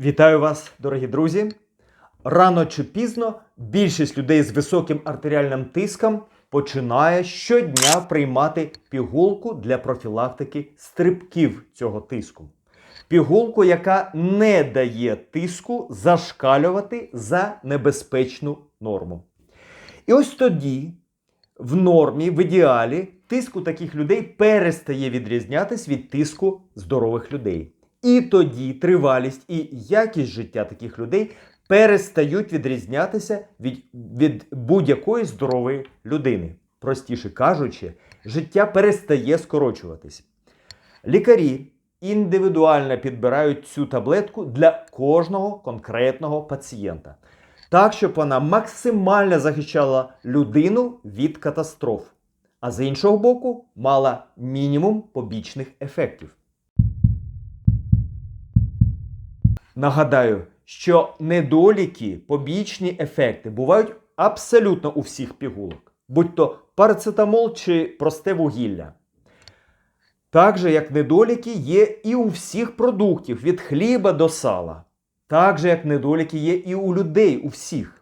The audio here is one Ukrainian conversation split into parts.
Вітаю вас, дорогі друзі. Рано чи пізно більшість людей з високим артеріальним тиском починає щодня приймати пігулку для профілактики стрибків цього тиску. Пігулку, яка не дає тиску зашкалювати за небезпечну норму. І ось тоді, в нормі, в ідеалі, тиск у таких людей перестає відрізнятись від тиску здорових людей. І тоді тривалість і якість життя таких людей перестають відрізнятися від, від будь-якої здорової людини. Простіше кажучи, життя перестає скорочуватись. Лікарі індивідуально підбирають цю таблетку для кожного конкретного пацієнта, так, щоб вона максимально захищала людину від катастроф, а з іншого боку, мала мінімум побічних ефектів. Нагадаю, що недоліки, побічні ефекти бувають абсолютно у всіх пігулок, будь то парацетамол чи просте вугілля. Так же, як недоліки є і у всіх продуктів від хліба до сала. Так же, як недоліки є і у людей, у всіх.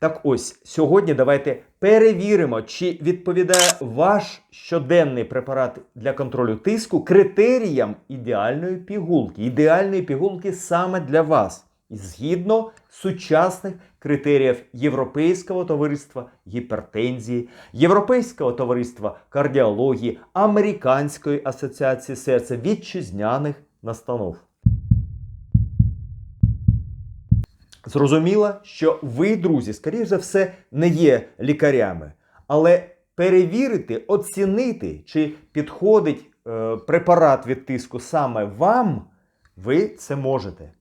Так ось, сьогодні давайте перевіримо, чи відповідає ваш щоденний препарат для контролю тиску критеріям ідеальної пігулки. Ідеальної пігулки саме для вас. Згідно сучасних критеріїв Європейського товариства гіпертензії, Європейського товариства кардіології, Американської асоціації серця вітчизняних настанов. Зрозуміло, що ви, друзі, скоріш за все, не є лікарями, але перевірити, оцінити, чи підходить е, препарат від тиску саме вам, ви це можете.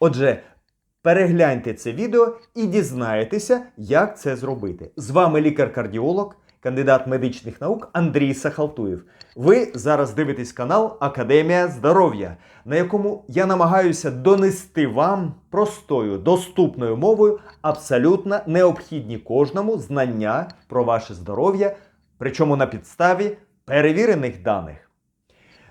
Отже, перегляньте це відео і дізнаєтеся, як це зробити. З вами лікар-кардіолог, кандидат медичних наук Андрій Сахалтуєв. Ви зараз дивитесь канал Академія здоров'я, на якому я намагаюся донести вам простою, доступною мовою абсолютно необхідні кожному знання про ваше здоров'я, причому на підставі перевірених даних.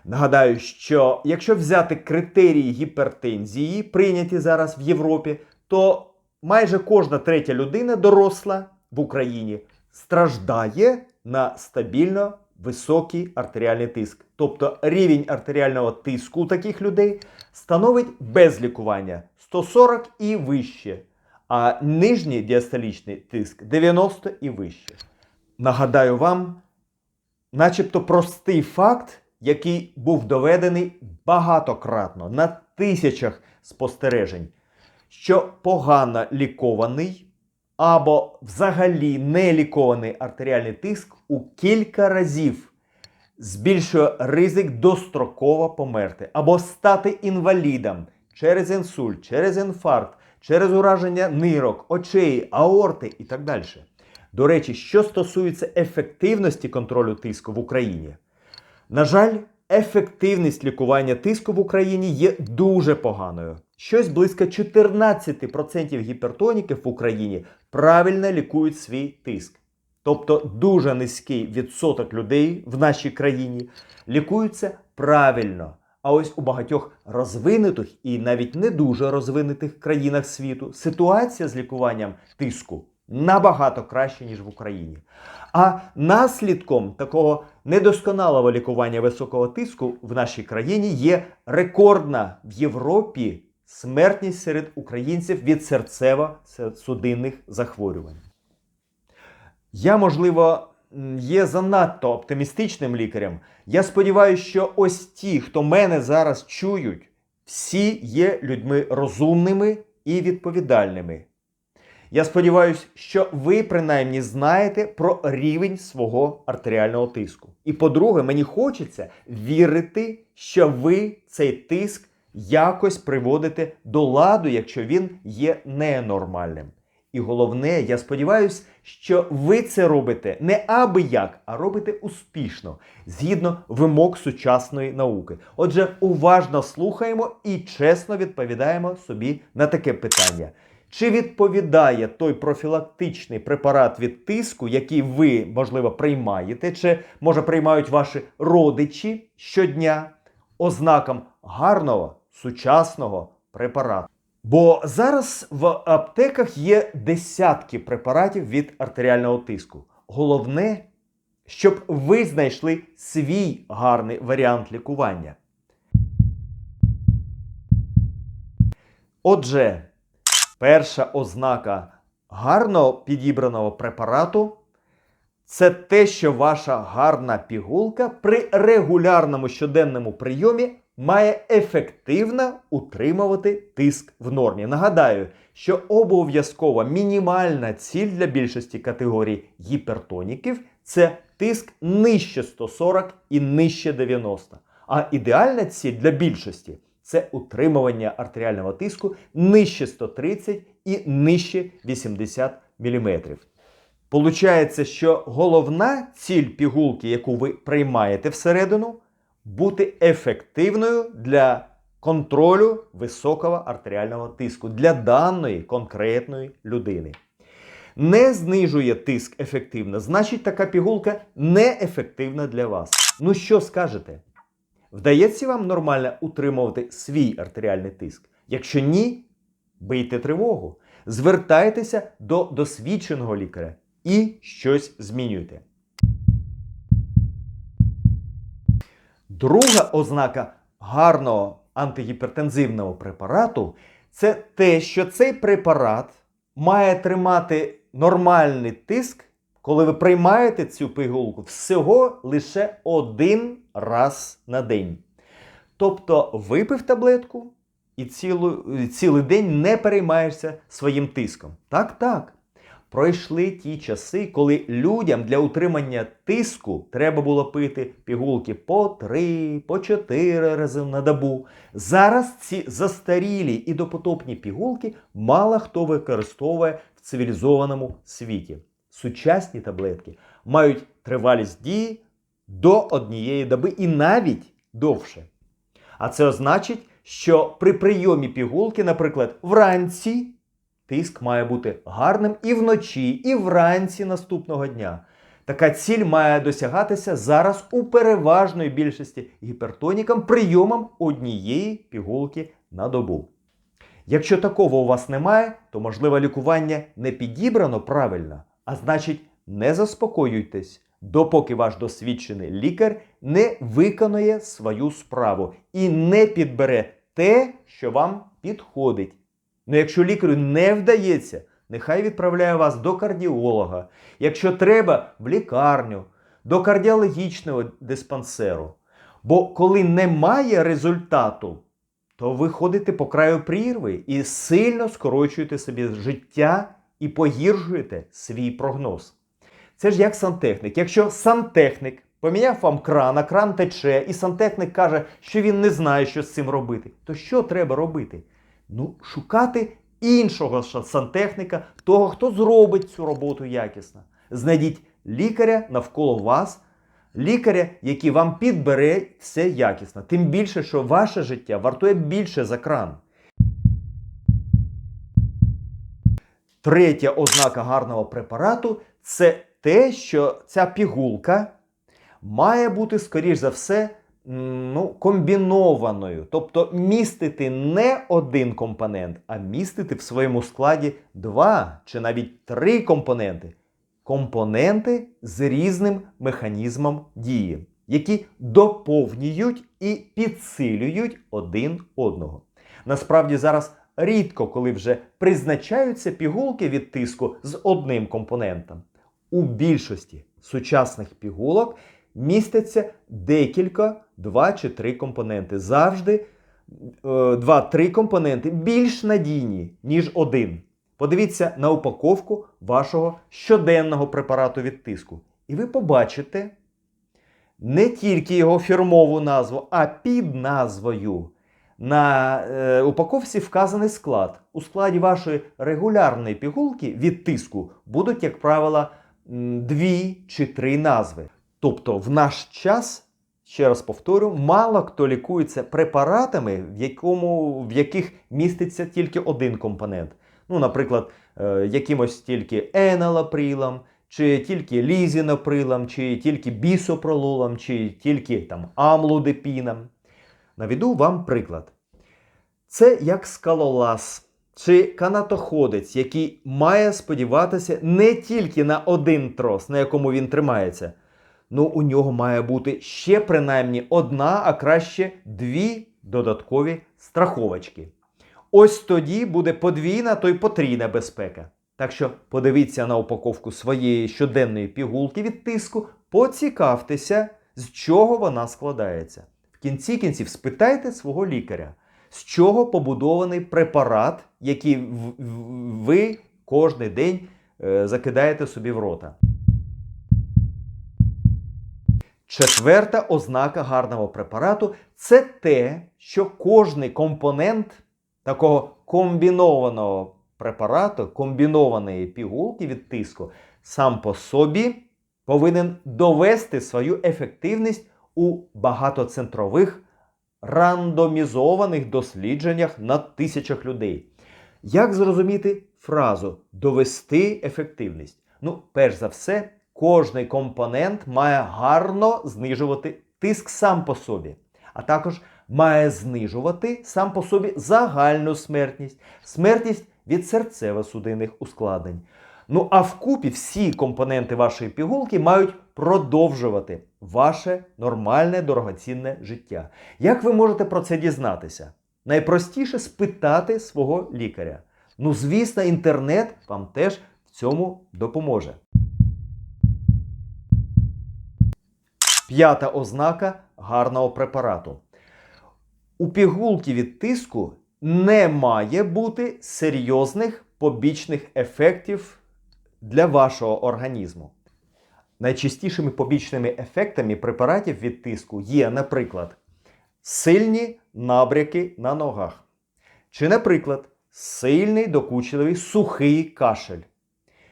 Нагадаю, що якщо взяти критерії гіпертензії, прийняті зараз в Європі, то майже кожна третя людина доросла в Україні страждає на стабільно високий артеріальний тиск. Тобто рівень артеріального тиску у таких людей становить без лікування 140 і вище, а нижній діастолічний тиск 90 і вище. Нагадаю вам, начебто простий факт, який був доведений багатократно на тисячах спостережень, що погано лікований або взагалі не лікований артеріальний тиск у кілька разів збільшує ризик достроково померти або стати інвалідом через інсульт, через інфаркт, через ураження нирок, очей, аорти і так далі. До речі, що стосується ефективності контролю тиску в Україні, на жаль, ефективність лікування тиску в Україні є дуже поганою. Щось близько 14% гіпертоніків в Україні правильно лікують свій тиск. Тобто дуже низький відсоток людей в нашій країні лікуються правильно. А ось у багатьох розвинутих і навіть не дуже розвинутих країнах світу ситуація з лікуванням тиску набагато краще, ніж в Україні. А наслідком такого недосконалого лікування високого тиску в нашій країні є рекордна в Європі смертність серед українців від серцево-судинних захворювань. Я, можливо, є занадто оптимістичним лікарем. Я сподіваюся, що ось ті, хто мене зараз чують, всі є людьми розумними і відповідальними. Я сподіваюся, що ви принаймні знаєте про рівень свого артеріального тиску. І по-друге, мені хочеться вірити, що ви цей тиск якось приводите до ладу, якщо він є ненормальним. І головне, я сподіваюся, що ви це робите не аби як, а робите успішно, згідно вимог сучасної науки. Отже, уважно слухаємо і чесно відповідаємо собі на таке питання. Чи відповідає той профілактичний препарат від тиску, який ви, можливо, приймаєте, чи може приймають ваші родичі щодня, ознакам гарного, сучасного, препарат. Бо зараз в аптеках є десятки препаратів від артеріального тиску. Головне, щоб ви знайшли свій гарний варіант лікування. Отже, перша ознака гарно підібраного препарату це те, що ваша гарна пігулка при регулярному щоденному прийомі має ефективно утримувати тиск в нормі. Нагадаю, що обов'язкова мінімальна ціль для більшості категорій гіпертоніків це тиск нижче 140 і нижче 90. А ідеальна ціль для більшості це утримування артеріального тиску нижче 130 і нижче 80 мм. Получається, що головна ціль пігулки, яку ви приймаєте всередину, бути ефективною для контролю високого артеріального тиску для даної конкретної людини. Не знижує тиск ефективно, значить така пігулка неефективна для вас. Ну що скажете? Вдається вам нормально утримувати свій артеріальний тиск? Якщо ні, бийте тривогу, звертайтеся до досвідченого лікаря і щось змінюйте. Друга ознака гарного антигіпертензивного препарату це те, що цей препарат має тримати нормальний тиск, коли ви приймаєте цю пігулку всього лише один раз на день. Тобто випив таблетку і цілу, цілий день не переймаєшся своїм тиском. Так, так. Пройшли ті часи, коли людям для утримання тиску треба було пити пігулки по 3, по 4 рази на добу. Зараз ці застарілі і допотопні пігулки мало хто використовує в цивілізованому світі. Сучасні таблетки мають тривалість дії до однієї доби і навіть довше. А це значить, що при прийомі пігулки, наприклад, вранці. Тиск має бути гарним і вночі, і вранці наступного дня. Така ціль має досягатися зараз у переважної більшості гіпертонікам прийомом однієї пігулки на добу. Якщо такого у вас немає, то можливо лікування не підібрано правильно, а значить, не заспокоюйтесь, допоки ваш досвідчений лікар не виконує свою справу і не підбере те, що вам підходить. Ну, якщо лікарю не вдається, нехай відправляє вас до кардіолога. Якщо треба, в лікарню, до кардіологічного диспансеру. Бо коли немає результату, то ви ходите по краю прірви і сильно скорочуєте собі життя і погіршуєте свій прогноз. Це ж як сантехнік. Якщо сантехнік поміняв вам кран, а кран тече, і сантехнік каже, що він не знає, що з цим робити, то що треба робити? Ну, шукати іншого сантехніка, того, хто зробить цю роботу якісно. Знайдіть лікаря навколо вас, лікаря, який вам підбере все якісно. Тим більше, що ваше життя вартує більше за кран. Третя ознака гарного препарату це те, що ця пігулка має бути, скоріш за все, ну, комбінованою. Тобто містити не один компонент, а містити в своєму складі два чи навіть три компоненти. Компоненти з різним механізмом дії, які доповнюють і підсилюють один одного. Насправді зараз рідко, коли вже призначаються пігулки від тиску з одним компонентом. У більшості сучасних пігулок містяться декілька, два чи три компоненти. Завжди е, два-три компоненти більш надійні, ніж один. Подивіться на упаковку вашого щоденного препарату від тиску. І ви побачите не тільки його фірмову назву, а під назвою. На е, упаковці вказаний склад. У складі вашої регулярної пігулки від тиску будуть, як правило, дві чи три назви. Тобто, в наш час, ще раз повторю, мало хто лікується препаратами, в, якому, в яких міститься тільки один компонент. Ну, наприклад, е, якимось тільки еналаприлом, чи тільки лізінаприлом, чи тільки бісопрололом, чи тільки там амлодепіном. Наведу вам приклад. Це як скалолаз чи канатоходець, який має сподіватися не тільки на один трос, на якому він тримається. Ну, у нього має бути ще принаймні одна, а краще дві додаткові страховочки. Ось тоді буде подвійна, то й потрійна безпека. Так що подивіться на упаковку своєї щоденної пігулки від тиску, поцікавтеся, з чого вона складається. Кінці кінців спитайте свого лікаря, з чого побудований препарат, який ви кожен день е, закидаєте собі в рота. Четверта ознака гарного препарату це те, що кожний компонент такого комбінованого препарату, комбінованої пігулки від тиску, сам по собі повинен довести свою ефективність у багатоцентрових рандомізованих дослідженнях на тисячах людей. Як зрозуміти фразу довести ефективність? Ну, перш за все, кожний компонент має гарно знижувати тиск сам по собі, а також має знижувати сам по собі загальну смертність, смертність від серцево-судинних ускладнень. Ну а вкупі всі компоненти вашої пігулки мають продовжувати ваше нормальне дорогоцінне життя. Як ви можете про це дізнатися? Найпростіше спитати свого лікаря. Ну, звісно, інтернет вам теж в цьому допоможе. П'ята ознака гарного препарату. У пігулки від тиску не має бути серйозних побічних ефектів для вашого організму. Найчастішими побічними ефектами препаратів від тиску є, наприклад, сильні набряки на ногах, чи, наприклад, сильний докучливий сухий кашель,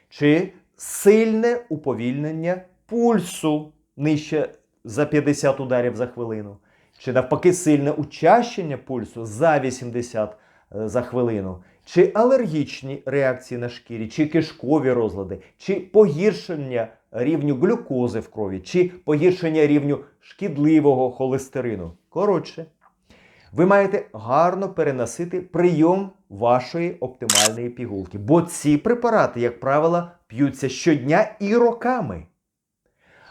чи сильне уповільнення пульсу нижче за 50 ударів за хвилину, чи навпаки сильне учащення пульсу за 80 е, за хвилину, чи алергічні реакції на шкірі, чи кишкові розлади, чи погіршення рівню глюкози в крові, чи погіршення рівню шкідливого холестерину. Коротше, ви маєте гарно переносити прийом вашої оптимальної пігулки, бо ці препарати, як правило, п'ються щодня і роками.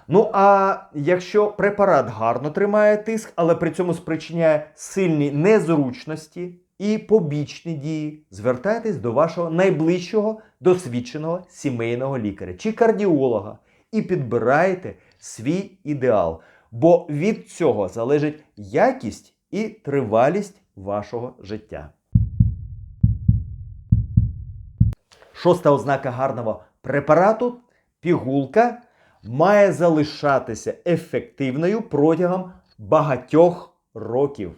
Ну а якщо препарат гарно тримає тиск, але при цьому спричиняє сильні незручності і побічні дії, звертайтесь до вашого найближчого досвідченого сімейного лікаря чи кардіолога і підбирайте свій ідеал. Бо від цього залежить якість і тривалість вашого життя. Шоста ознака гарного препарату пігулка має залишатися ефективною протягом багатьох років.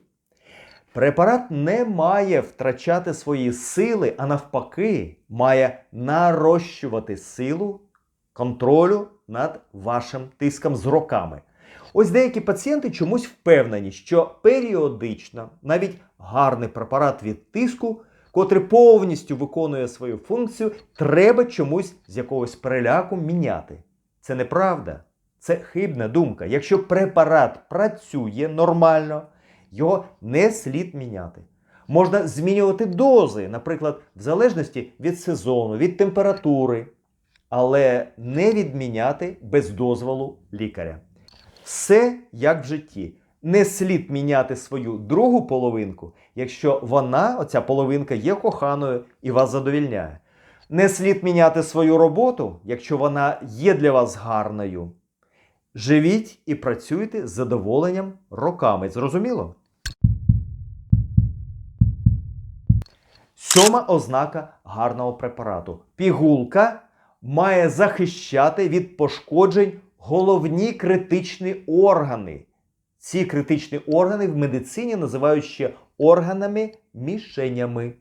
Препарат не має втрачати свої сили, а навпаки, має нарощувати силу контролю над вашим тиском з роками. Ось деякі пацієнти чомусь впевнені, що періодично навіть гарний препарат від тиску, котрий повністю виконує свою функцію, треба чомусь з якогось переляку міняти. Це неправда. Це хибна думка. Якщо препарат працює нормально, його не слід міняти. Можна змінювати дози, наприклад, в залежності від сезону, від температури, але не відміняти без дозволу лікаря. Все як в житті. Не слід міняти свою другу половинку, якщо вона, оця половинка, є коханою і вас задовільняє. Не слід міняти свою роботу, якщо вона є для вас гарною. Живіть і працюйте з задоволенням роками. Зрозуміло? Сьома ознака гарного препарату. Пігулка має захищати від пошкоджень головні критичні органи. Ці критичні органи в медицині називають ще органами-мішенями.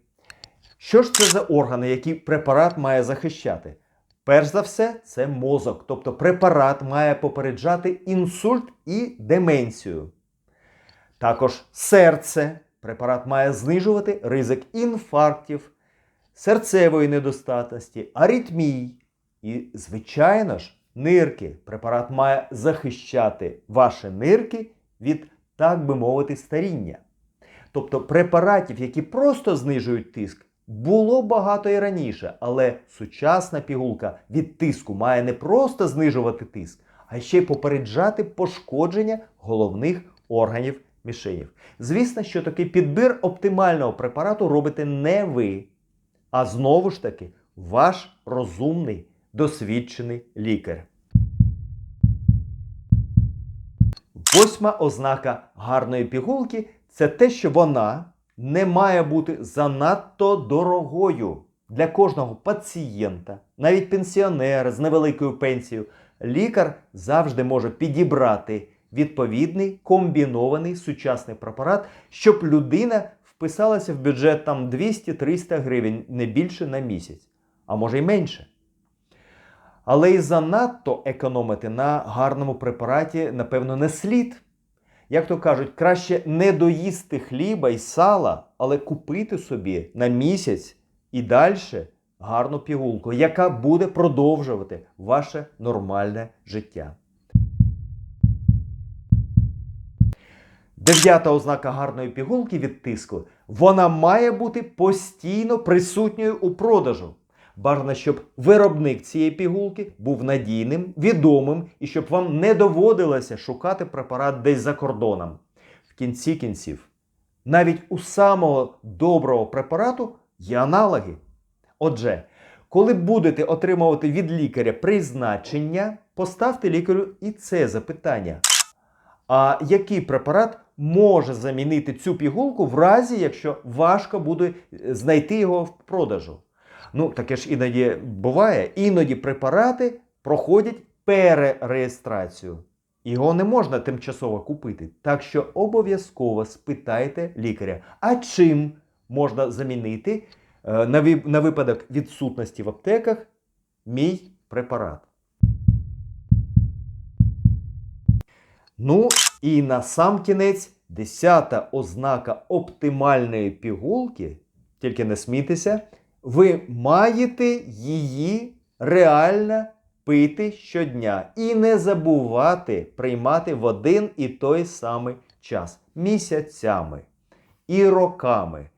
Що ж це за органи, які препарат має захищати? Перш за все, це мозок, тобто препарат має попереджати інсульт і деменцію. Також серце. Препарат має знижувати ризик інфарктів, серцевої недостатності, аритмій. І, звичайно ж, нирки. Препарат має захищати ваші нирки від, так би мовити, старіння. Тобто препаратів, які просто знижують тиск, було багато і раніше, але сучасна пігулка від тиску має не просто знижувати тиск, а ще й попереджати пошкодження головних органів мішенів. Звісно, що такий підбір оптимального препарату робите не ви, а знову ж таки ваш розумний, досвідчений лікар. Восьма ознака гарної пігулки це те, що вона не має бути занадто дорогою для кожного пацієнта, навіть пенсіонера з невеликою пенсією. Лікар завжди може підібрати відповідний комбінований сучасний препарат, щоб людина вписалася в бюджет там 200-300 гривень, не більше на місяць, а може й менше. Але і занадто економити на гарному препараті, напевно, не слід. Як то кажуть, краще не доїсти хліба і сала, але купити собі на місяць і далі гарну пігулку, яка буде продовжувати ваше нормальне життя. Дев'ята ознака гарної пігулки від тиску. Вона має бути постійно присутньою у продажу. Бажано, щоб виробник цієї пігулки був надійним, відомим і щоб вам не доводилося шукати препарат десь за кордоном. В кінці кінців, навіть у самого доброго препарату є аналоги. Отже, коли будете отримувати від лікаря призначення, поставте лікарю і це запитання. А який препарат може замінити цю пігулку в разі, якщо важко буде е, знайти його в продажу? Ну, таке ж іноді буває. Іноді препарати проходять перереєстрацію. Його не можна тимчасово купити. Так що обов'язково спитайте лікаря, а чим можна замінити е, на, на випадок відсутності в аптеках мій препарат. Ну і на сам кінець, десята ознака оптимальної пігулки, тільки не смійтеся, ви маєте її реально пити щодня і не забувати приймати в один і той самий час місяцями і роками.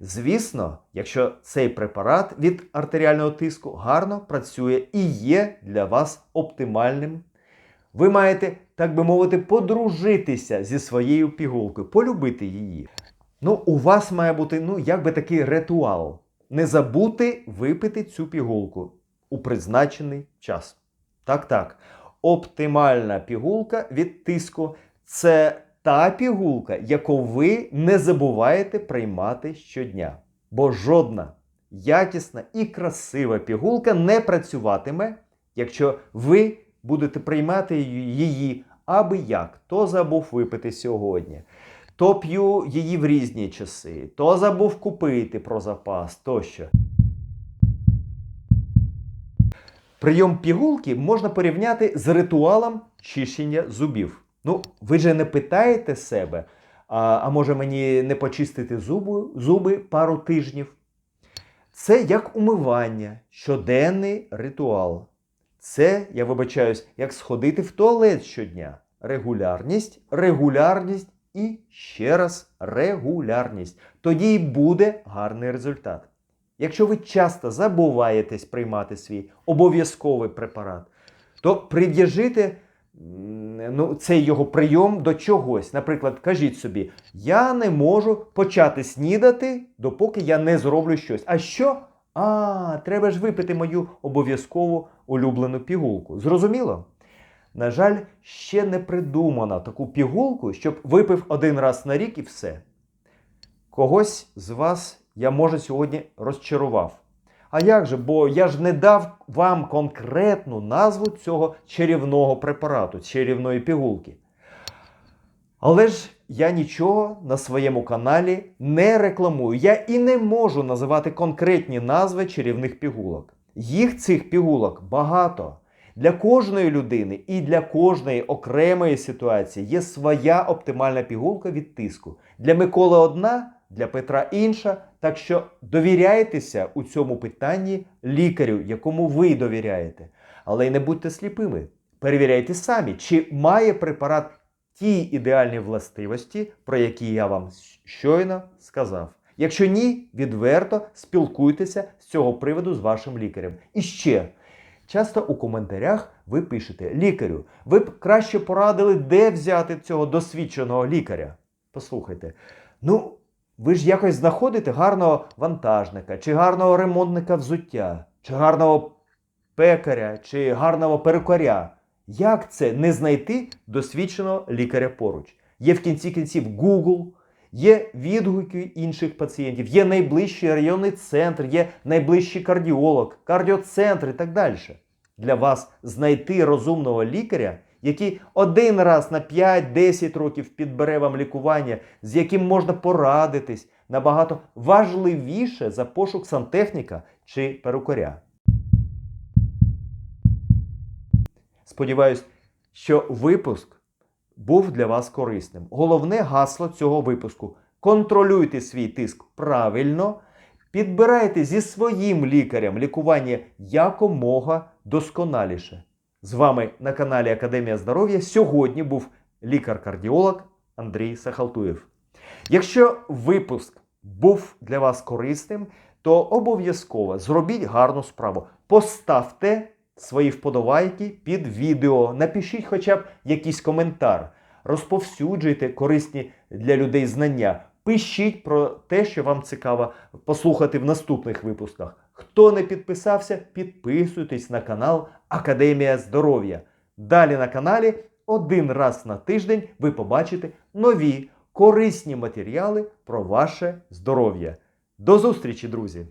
Звісно, якщо цей препарат від артеріального тиску гарно працює і є для вас оптимальним, ви маєте, так би мовити, подружитися зі своєю пігулкою, полюбити її. Ну, у вас має бути, ну, якби такий ритуал. Не забути випити цю пігулку у призначений час. Так, так. Оптимальна пігулка від тиску це та пігулка, яку ви не забуваєте приймати щодня. Бо жодна якісна і красива пігулка не працюватиме, якщо ви будете приймати її аби як. То забув випити сьогодні, то п'ю її в різні часи, то забув купити про запас тощо. Прийом пігулки можна порівняти з ритуалом чищення зубів. Ну, ви же не питаєте себе, а, а може мені не почистити зуби, зуби пару тижнів? Це як умивання, щоденний ритуал. Це, я вибачаюсь, як сходити в туалет щодня. Регулярність, регулярність і ще раз регулярність. Тоді й буде гарний результат. Якщо ви часто забуваєтесь приймати свій обов'язковий препарат, то прив'яжите ну, цей його прийом до чогось. Наприклад, кажіть собі, я не можу почати снідати, допоки я не зроблю щось. А що? А, треба ж випити мою обов'язкову улюблену пігулку. Зрозуміло? На жаль, ще не придумано таку пігулку, щоб випив один раз на рік і все. Когось з вас я, може, сьогодні розчарував. А як же? Бо я ж не дав вам конкретну назву цього чарівного препарату, чарівної пігулки. Але ж я нічого на своєму каналі не рекламую. Я і не можу називати конкретні назви чарівних пігулок. Їх цих пігулок багато. Для кожної людини і для кожної окремої ситуації є своя оптимальна пігулка від тиску. Для Миколи одна, для Петра інша. Так що довіряйтеся у цьому питанні лікарю, якому ви довіряєте. Але й не будьте сліпими. Перевіряйте самі, чи має препарат ті ідеальні властивості, про які я вам щойно сказав. Якщо ні, відверто спілкуйтеся з цього приводу з вашим лікарем. І ще. Часто у коментарях ви пишете: лікарю, ви б краще порадили, де взяти цього досвідченого лікаря. Послухайте, ну ви ж якось знаходите гарного вантажника, чи гарного ремонтника взуття, чи гарного пекаря, чи гарного перукаря. Як це не знайти досвідченого лікаря поруч? Є в кінці кінців Google, є відгуки інших пацієнтів, є найближчий районний центр, є найближчий кардіолог, кардіоцентр і так далі. Для вас знайти розумного лікаря, який один раз на 5-10 років підбере вам лікування, з яким можна порадитись, набагато важливіше за пошук сантехніка чи перукаря. Сподіваюсь, що випуск був для вас корисним. Головне гасло цього випуску: контролюйте свій тиск правильно, підбирайте зі своїм лікарем лікування якомога досконаліше. З вами на каналі Академія здоров'я сьогодні був лікар-кардіолог Андрій Сахалтуєв. Якщо випуск був для вас корисним, то обов'язково зробіть гарну справу. Поставте свої вподобайки під відео, напишіть хоча б якийсь коментар, розповсюджуйте корисні для людей знання. Пишіть про те, що вам цікаво послухати в наступних випусках. Хто не підписався, підписуйтесь на канал Академія здоров'я. Далі на каналі один раз на тиждень ви побачите нові корисні матеріали про ваше здоров'я. До зустрічі, друзі!